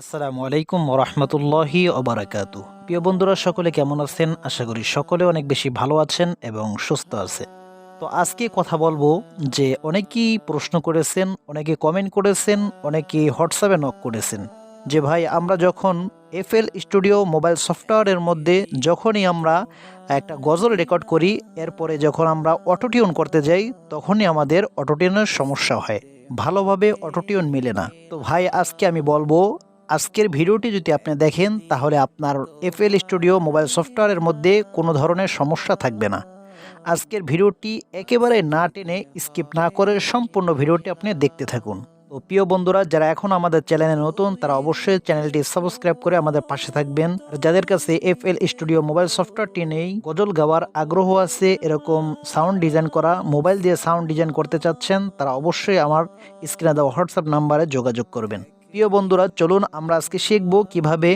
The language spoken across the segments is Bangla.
আসসালামু আলাইকুম ওরহমতুল্লাহি ওবারাকাতু। প্রিয় বন্ধুরা, সকলে কেমন আছেন? আশা করি সকলে অনেক বেশি ভালো আছেন এবং সুস্থ আছে তো আজকে কথা বলব যে অনেকেই প্রশ্ন করেছেন, অনেকে কমেন্ট করেছেন, অনেকে হোয়াটসঅ্যাপে নক করেছেন যে, ভাই, আমরা যখন এফএল স্টুডিও মোবাইল সফটওয়্যারের মধ্যে যখনই আমরা একটা গজল রেকর্ড করি, এরপরে যখন আমরা অটোটিউন করতে যাই, তখনই আমাদের অটোটিউনের সমস্যা হয়। ভালোভাবে অটোটিউন মিলে না। তো ভাই, আজকে আমি বলব আজকের ভিডিওটি যদি আপনি দেখেন, তাহলে আপনার এফএল স্টুডিও মোবাইল সফটওয়্যারের মধ্যে কোনো ধরনের সমস্যা থাকবে না। আজকের ভিডিওটি একেবারে না টেনে স্কিপ না করে সম্পূর্ণ ভিডিওটি আপনি দেখতে থাকুন। তো প্রিয় বন্ধুরা, যারা এখন আমাদের চ্যানেলে নতুন, তারা অবশ্যই চ্যানেলটি সাবস্ক্রাইব করে আমাদের পাশে থাকবেন। যাদের কাছে এফএল স্টুডিও মোবাইল সফটওয়্যারটি নেই, গজল গাওয়ার আগ্রহ আছে, এরকম সাউন্ড ডিজাইন করা, মোবাইল দিয়ে সাউন্ড ডিজাইন করতে চাচ্ছেন, তারা অবশ্যই আমার স্ক্রিনে দেওয়া হোয়াটসঅ্যাপ নাম্বারে যোগাযোগ করবেন। প্রিয় বন্ধুরা, চলুন আমরা আজকে শিখব কীভাবে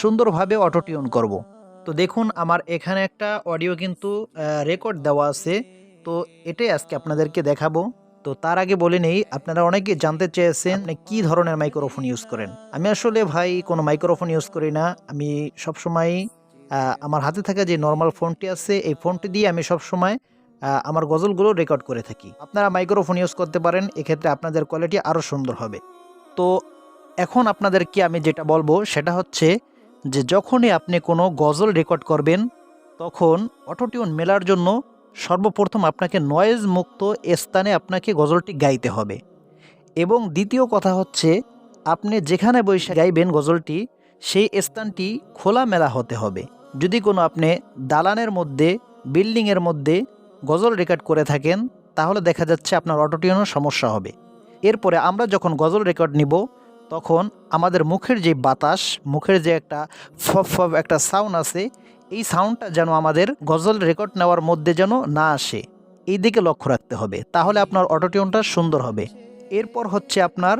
সুন্দরভাবে অটোটিউন করব। তো দেখুন, আমার এখানে একটা অডিও কিন্তু রেকর্ড দেওয়া আছে। তো এটাই আজকে আপনাদেরকে দেখাবো। তো তার আগে বলে নেই, আপনারা অনেকে জানতে চেয়েছেন আপনি কি ধরনের মাইক্রোফোন ইউজ করেন। আমি আসলে ভাই কোনো মাইক্রোফোন ইউজ করি না। আমি সবসময় আমার হাতে থাকা যে নর্মাল ফোনটি আছে, এই ফোনটি দিয়ে আমি সবসময় আমার গজলগুলো রেকর্ড করে থাকি। আপনারা মাইক্রোফোন ইউজ করতে পারেন, এক্ষেত্রে আপনাদের কোয়ালিটি আরও সুন্দর হবে। তো এখন আপনাদেরকে আমি যেটা বলব সেটা হচ্ছে যে যখনই আপনি কোনো গজল রেকর্ড করবেন, তখন অটোটিউন মেলার জন্য সর্বপ্রথম আপনাকে নয়েজ মুক্ত স্থানে আপনাকে গজলটি গাইতে হবে। এবং দ্বিতীয় কথা হচ্ছে, আপনি যেখানে বসে গাইবেন গজলটি, সেই স্থানটি খোলামেলা হতে হবে। যদি কোনো আপনি দালানের মধ্যে বিল্ডিংয়ের মধ্যে গজল রেকর্ড করে থাকেন, তাহলে দেখা যাচ্ছে আপনার অটোটিউনের সমস্যা হবে। এরপরে আমরা যখন গজল রেকর্ড নিব তখন আমাদের মুখের যে বাতাস, মুখের যে একটা ফপ ফপ একটা সাউন্ড আছে, এই সাউন্ডটা যেন আমাদের গজল রেকর্ড নেওয়ার মধ্যে যেন না আসে, এই দিকে লক্ষ্য রাখতে হবে। তাহলে আপনার অটোটিউনটা সুন্দর হবে। এরপর হচ্ছে আপনার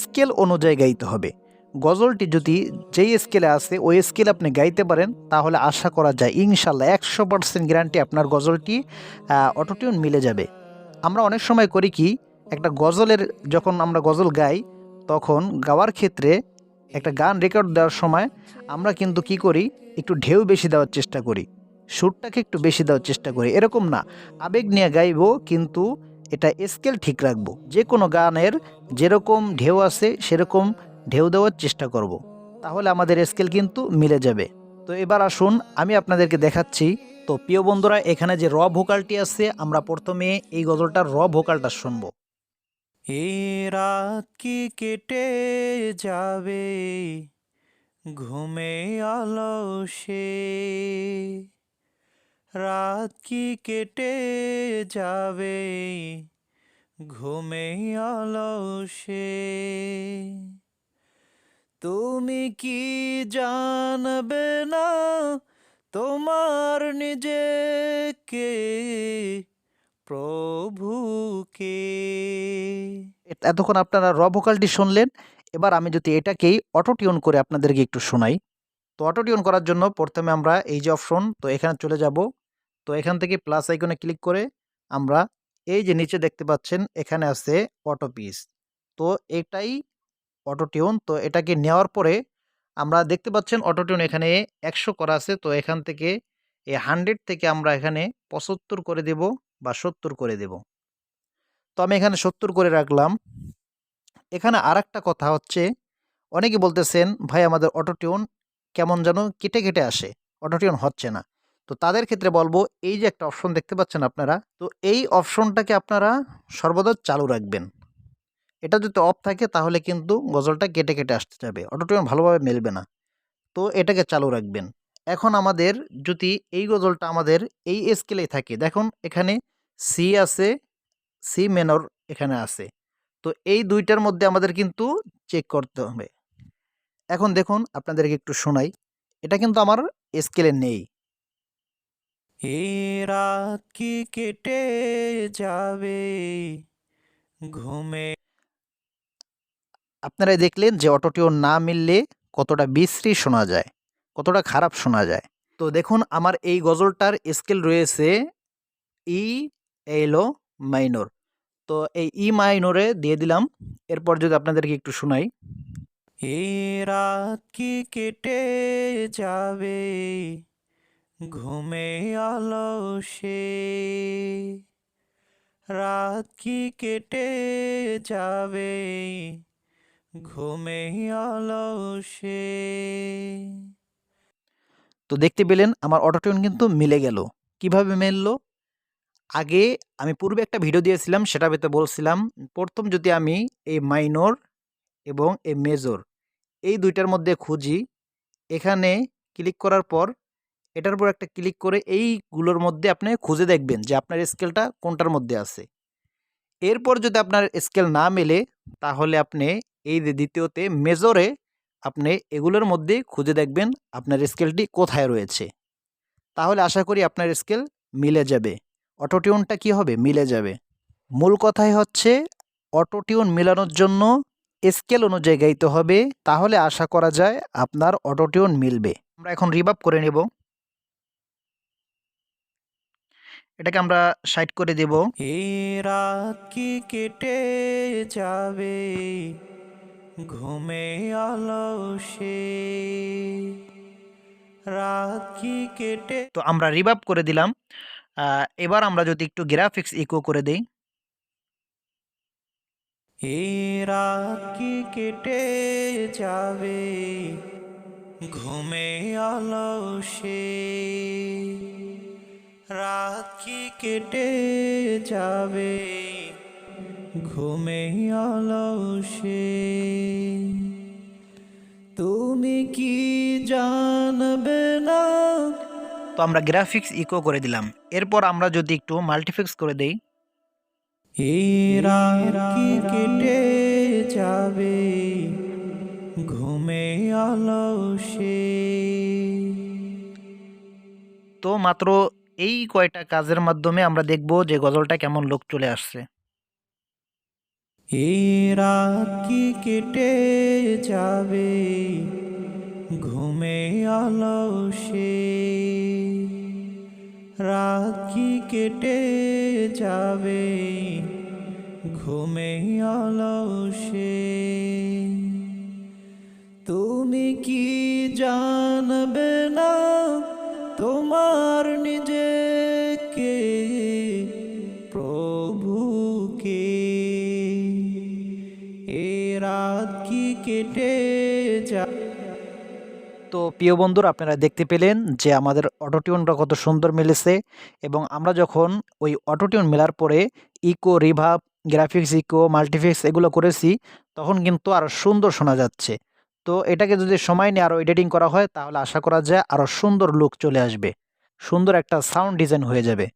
স্কেল অনুযায়ী গাইতে হবে। গজলটি যদি যেই স্কেলে আছে, ওই স্কেলে আপনি গাইতে পারেন, তাহলে আশা করা যায় ইনশাল্লাহ একশো পার্সেন্ট গ্যারান্টি আপনার গজলটি অটোটিউন মিলে যাবে। আমরা অনেক সময় করি কি, একটা গজলের যখন আমরা গজল গাই তখন গাওয়ার ক্ষেত্রে একটা গান রেকর্ড দেওয়ার সময় আমরা কিন্তু কি করি? একটু ঢেউ বেশি দেওয়ার চেষ্টা করি। সুরটাকে একটু বেশি দেওয়ার চেষ্টা করি। এরকম না। আবেগ নিয়ে গাইব, কিন্তু এটা স্কেল ঠিক রাখব। যে কোনো গানের যেরকম ঢেউ আছে, সেরকম ঢেউ দেওয়ার চেষ্টা করব। তাহলে আমাদের স্কেল কিন্তু মিলে যাবে। তো এবার আসুন, আমি আপনাদেরকে দেখাচ্ছি। তো প্রিয় বন্ধুরা, এখানে যে র ভোকালটি আছে, আমরা প্রথমে এই গজলটার র ভোকালটা শুনব। এ রাত কি কেটে যাবে? ঘুমে আলসে রাত কি কেটে যাবে? ঘুমে আলসে তুমি কি জানবে না তোমার নিজেকে? প্রভুকে। এতক্ষণ আপনারা র ভোকালটি শুনলেন, এবার আমি যদি এটাকেই অটো টিউন করে আপনাদেরকে একটু শোনাই। তো অটো টিউন করার জন্য প্রথমে আমরা এই যে অপশন, তো এখানে চলে যাব। তো এখান থেকে প্লাস আইকনে ক্লিক করে আমরা এই যে নিচে দেখতে পাচ্ছেন, এখানে আছে অটো পিস। তো এটাই অটো টিউন তো এটাকে নেওয়ার পরে আমরা দেখতে পাচ্ছেন অটো টিউন এখানে একশো করা আছে, তো এখান থেকে এই হান্ড্রেড থেকে আমরা এখানে পঁচাত্তর করে দেব বা সত্তর করে দেব। তো আমি এখানে সত্তর করে রাখলাম। এখানে আর কথা হচ্ছে, অনেকে বলতেছেন, ভাই, আমাদের অটোটিউন কেমন যেন কেটে কেটে আসে অটোটিউন হচ্ছে না। তো তাদের ক্ষেত্রে বলব, এই যে একটা অপশন দেখতে পাচ্ছেন আপনারা, তো এই অপশনটাকে আপনারা সর্বদা চালু রাখবেন। এটা যদি অফ থাকে, তাহলে কিন্তু গজলটা কেটে কেটে আসতে যাবে অটোটিউন ভালোভাবে মেলবে না। তো এটাকে চালু রাখবেন। এখন আমাদের যদি এই গজলটা আমাদের এই স্কেলেই থাকে দেখুন এখানে সি আছে সি মেনর এখানে আছে। তো এই দুইটার মধ্যে আমাদের কিন্তু চেক করতে হবে। এখন দেখুন আপনাদেরকে একটু শোনাই এটা কিন্তু আমার স্কেলে নেই। এ রাত কি কেটে যাবে ঘুমে? আপনারা দেখলেন যে অটোটিও না মিললে কতটা বিশ্রী শোনা যায়। কতটা খারাপ শোনা যায়। তো দেখুন, আমার এই গজলটার স্কেল রয়েছে ই এলো মাইনর তো এই ই মাইনরে দিয়ে দিলাম। এরপর যদি আপনাদেরকে একটু শোনাই। রাত কি কেটে যাবে? ঘুমে আলো সে রাত কি কেটে যাবে? ঘুমে আলসে। তো দেখতে পেলেন আমার অটোটিউন কিন্তু মিলে গেল। কীভাবে মিললো? আগে আমি পূর্বে একটা ভিডিও দিয়েছিলাম, সেটা ভিতরে বলছিলাম। প্রথম যদি আমি এই মাইনর এবং এই মেজর এই দুইটার মধ্যে খুঁজি, এখানে ক্লিক করার পর এটার উপর একটা ক্লিক করে এইগুলোর মধ্যে আপনি খুঁজে দেখবেন যে আপনার স্কেলটা কোনটার মধ্যে আছে। এরপর যদি আপনার স্কেল না মেলে, তাহলে আপনি এই দ্বিতীয়তে মেজরে আপনি এগুলোর মধ্যে খুঁজে দেখবেন আপনার স্কেলটি কোথায় রয়েছে। তাহলে আশা করি আপনার স্কেল মিলে যাবে। অটোটিউনটা কি হবে? মিলে যাবে। মূল কথাই হচ্ছে অটোটিউন মেলানোর জন্য স্কেল অনুযায়ী গাইতে হবে। তাহলে আশা করা যায় আপনার অটোটিউন মিলবে। আমরা এখন রিভাব করে নেব। এটাকে আমরা সাইড করে দেব। এই রাত কি কেটে যাবে? ঘুমে আলসে রাত কি কেটে তো আমরা রিভাব করে দিলাম। এবার আমরা যদি একটু গ্রাফিক্স ইকো করে দেই। রাত কি কেটে যাবে? ঘুমে আলসে রাত কি কেটে যাবে? ঘুমে আলসে তুমি কি জানবে না? তো আমরা গ্রাফিক্স ইকো করে দিলাম। এরপর আমরা যদি একটু মাল্টিফিক্স করে দেই। এই কি কেটে যাবে ঘুমে আলসে তো মাত্র এই কয়টা কাজের মাধ্যমে আমরা দেখব যে গজলটা কেমন লোক চলে আসছে। এই রাত কি কেটে যাবে? ঘুমে আলসে রাত কি কেটে যাবে? ঘুমে আলসে তুমি কি জানবে না তো প্রিয় বন্ধুরা, আপনারা দেখতে পেলেন যে আমাদের অটোটিউনটা কত সুন্দর মিলেছে এবং আমরা যখন ওই অটোটিউন মেলার পরে ইকো, রিভাব, গ্রাফিক্স ইকো, মাল্টিফিক্স এগুলো করেছি, তখন কিন্তু আরও সুন্দর শোনা যাচ্ছে। তো এটাকে যদি সময় নিয়ে আরও এডিটিং করা হয়, তাহলে আশা করা যায় আরও সুন্দর লুক চলে আসবে। সুন্দর একটা সাউন্ড ডিজাইন হয়ে যাবে।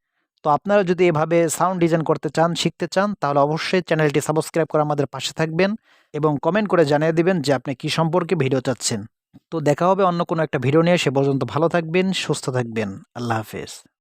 তো আপনারা যদি এভাবে সাউন্ড ডিজাইন করতে চান, শিখতে চান, তাহলে অবশ্যই চ্যানেলটি সাবস্ক্রাইব করে আমাদের পাশে থাকবেন এবং কমেন্ট করে জানিয়ে দিবেন যে আপনি কী সম্পর্কে ভিডিও চাচ্ছেন। তো দেখা হবে অন্য কোনো একটা ভিডিও নিয়ে, সে পর্যন্ত ভালো থাকবেন, সুস্থ থাকবেন। আল্লাহ হাফেজ।